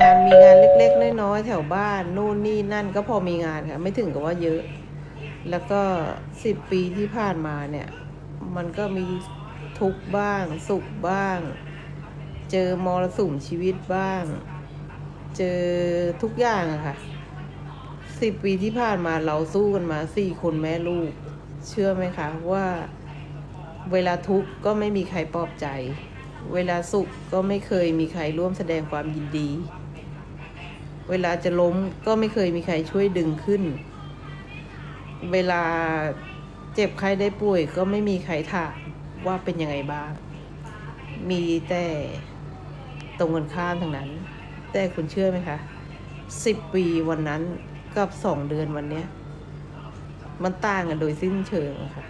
งานมีงานเล็ก ๆ น้อยๆแถวบ้านนู่นนี่นั่นก็พอมีงานค่ะ ไม่ถึงกับว่าเยอะ แล้วก็สิบปีที่ผ่านมาเนี่ย มันก็มีทุกบ้าง สุขบ้าง เจอมรสุมชีวิตบ้าง เจอทุกอย่างอะค่ะสิบปีที่ผ่านมาเราสู้กันมาสี่คนแม่ลูก เชื่อไหมคะว่าเวลาทุกข์ก็ไม่มีใครปลอบใจ เวลาสุขก็ไม่เคยมีใครร่วมแสดงความยินดี เวลาจะล้มก็ไม่เคยมีใครช่วยดึงขึ้น เวลาเจ็บใครได้ป่วย ก็ไม่มีใครถามว่าเป็นยังไงบ้าง มีแต่ตรงกันข้ามทั้งนั้น แต่คุณเชื่อไหมคะสิบปีวันนั้นกับสองเดือนวันเนี้ย มันต่างกันโดยสิ้นเชิงค่ะ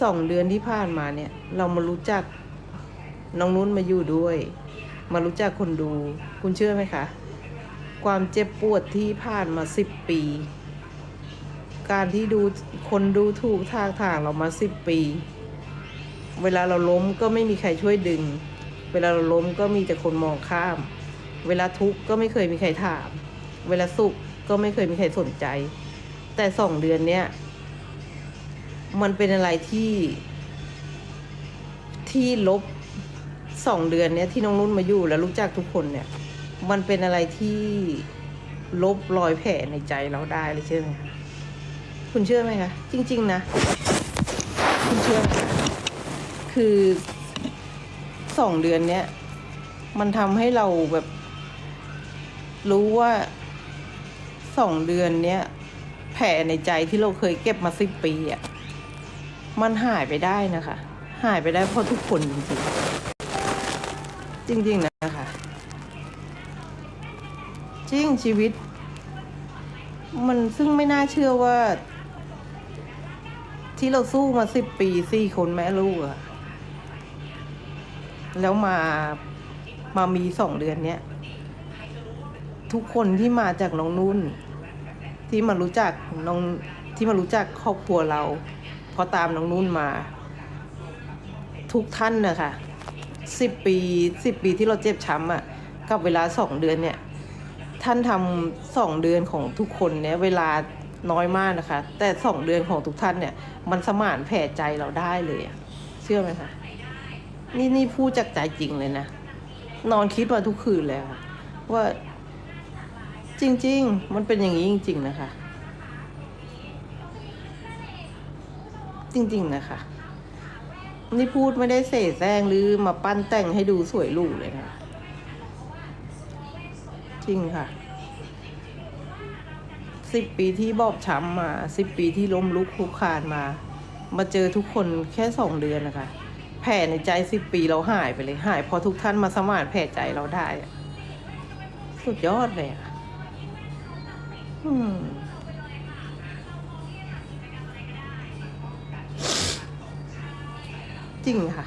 สองเดือนที่ผ่านมาเนี่ย เรามารู้จักน้องนุ่นมาอยู่ด้วย มารู้จักคนดู คุณเชื่อไหมคะ ความเจ็บปวดที่ผ่านมาสิบปี การที่ดูคนดูถูกทางทางเรามาสิบปี เวลาเราล้มก็ไม่มีใครช่วยดึง เวลาเราล้มก็มีแต่คนมองข้าม เวลาทุกข์ก็ไม่เคยมีใครถาม เวลาสุขก็ไม่เคยมีใครสนใจ แต่สองเดือนเนี้ยมันเป็นอะไรที่ที่ลบ สองเดือนเนี้ยที่น้องนุ่นมาอยู่แล้วรู้จักทุกคนเนี่ย มันเป็นอะไรที่ลบรอยแผลในใจเราได้เลยเชื่อไหมคะคุณเชื่อไหมคะ จริง ๆ นะ คุณเชื่อไหมคะคือสองเดือนเนี้ยมันทำให้เราแบบ รู้ว่าสองเดือนเนี้ยแผลในใจที่เราเคยเก็บมาสิบปีอะ่ะมันหายไปได้นะคะ หายไปได้เพราะทุกคนจริงๆ จริง ๆ นะคะ จริงชีวิต มันซึ่งไม่น่าเชื่อว่า ที่เราสู้มาสิบปีสี่คนแม่ลูกอะแล้วมามามีสองเดือนเนี้ย ทุกคนที่มาจากน้องนุ่น ที่มารู้จักน้องที่มารู้จักครอบครัวเราพราะตามน้องนุ่นมา ทุกท่านนะคะ สิบปีสิบปีที่เราเจ็บช้ำอะ่ะกับเวลาสองเดือนเนี่ย ท่านทำสองเดือนของทุกคนเนี่ยเวลาน้อยมากนะคะ แต่สองเดือนของทุกท่านเนี่ย มันสมานแผลใจเราได้เลย เชื่อไหมคะนี่นี่พูดจากใจจริงเลยนะ นอนคิดมาทุกคืนเลยค่ะว่าจริง ๆ มันเป็นอย่างนี้จริง ๆ นะคะ จริง ๆ นะคะ นี่พูดไม่ได้เสแสร้งหรือมาปั้นแต่งให้ดูสวยหรูเลยนะจริงค่ะสิบปีที่บอบช้ำมาสิบปีที่ล้มลุกคลุกคลานมา มาเจอทุกคนแค่สองเดือนนะคะแผลในใจสิบปีเราหายไปเลยหายพอทุกท่านมาสมานแผลใจเราได้ สุดยอดเลยอะ อืม จริงค่ะ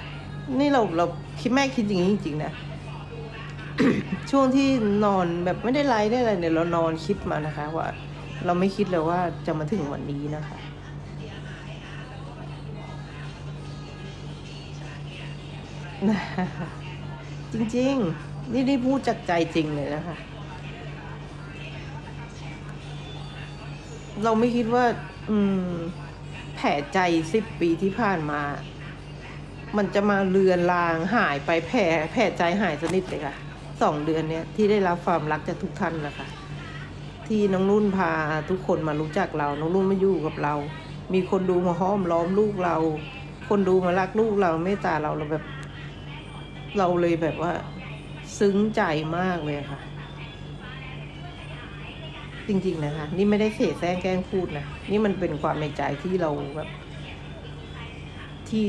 นี่เราเราคิดแม่คิดอย่างนี้จริงๆนะ ช่วงที่นอนแบบไม่ได้ไลฟ์ได้อะไรเนี่ยเรานอนคิดมานะคะ ว่า เราไม่คิดเลยว่าจะมาถึงวันนี้นะคะจริงๆ นี่ได้พูดจากใจจริงเลยนะคะ เราไม่คิดว่า อืม แผลใจสิบปีที่ผ่านมา มันจะมาเลือนลางหายไปแผลแผลใจหายสนิทเลยค่ะสองเดือนเนี้ยที่ได้รับความรักจากทุกท่านนะคะ ที่น้องนุ่นพาทุกคนมารู้จักเราน้องนุ่นมาอยู่กับเรา มีคนดูมาห้อมล้อมลูกเรา คนดูมารักลูกเราเมตตาเราเราแบบ เราเลยแบบว่า ซึ้งใจมากเลยค่ะ จริง ๆ นะคะ นี่ไม่ได้เสแสร้งแกล้งพูดนะนี่มันเป็นความในใจที่เราแบบที่